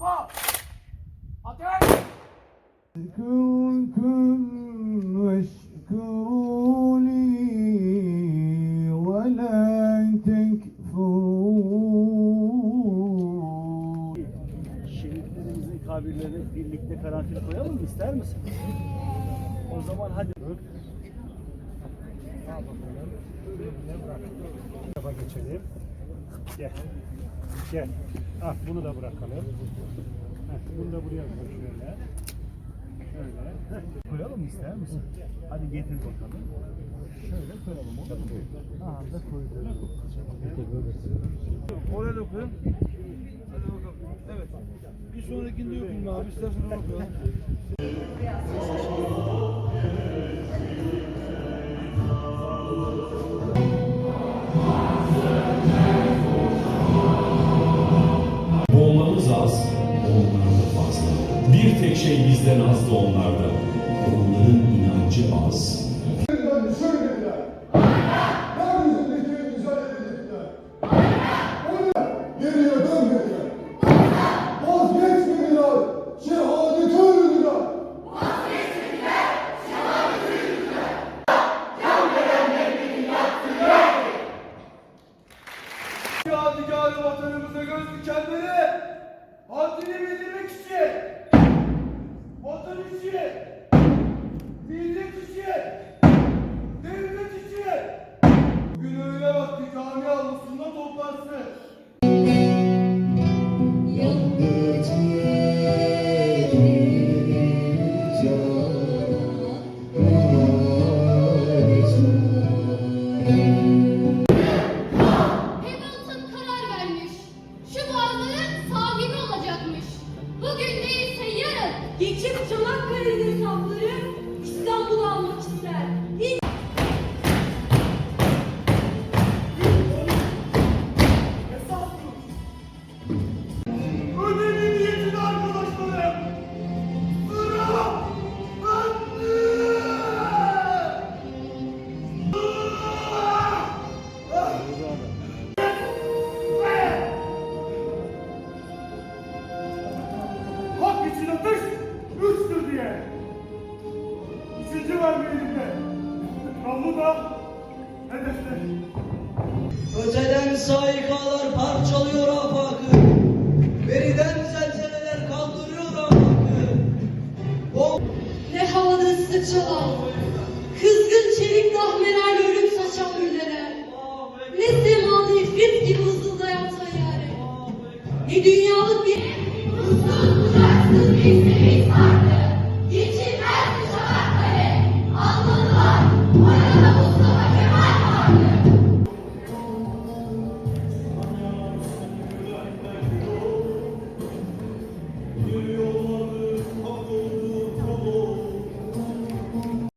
Kafa! Ateş! Kuntum meşkuruni ve la tekfurun. Şehitlerimizin kabirlerine birlikte karanfil koyalım mı? İster misin? O zaman hadi. Sağa bakalım. Önüne bırak. Tarafa geçelim. Gel. Gel. Ah bunu da bırakalım. Heh, bunu da buraya koy şöyle. Şöyle. Heh, Koyalım ister misin? Hadi getir bakalım. Şöyle koyalım olur mu? Aha da koyduk. Oraya da koyun. Hadi bakalım. Evet. Bir sonrakinde okuyun abi. İstersen ona koyalım. Şey bizden az da onlarda. Onların inancı az. Yadigarı vatanımıza göz dikenlere haddini bildirmek için おにりし to July Üçüncü var elimde. Namlu da hedefte. Öteden saikalar parçalıyor afakı. Beriden zelzeleler kaldırıyor afakı. O ne havada sıçralar, kızgın çelik dahmelerle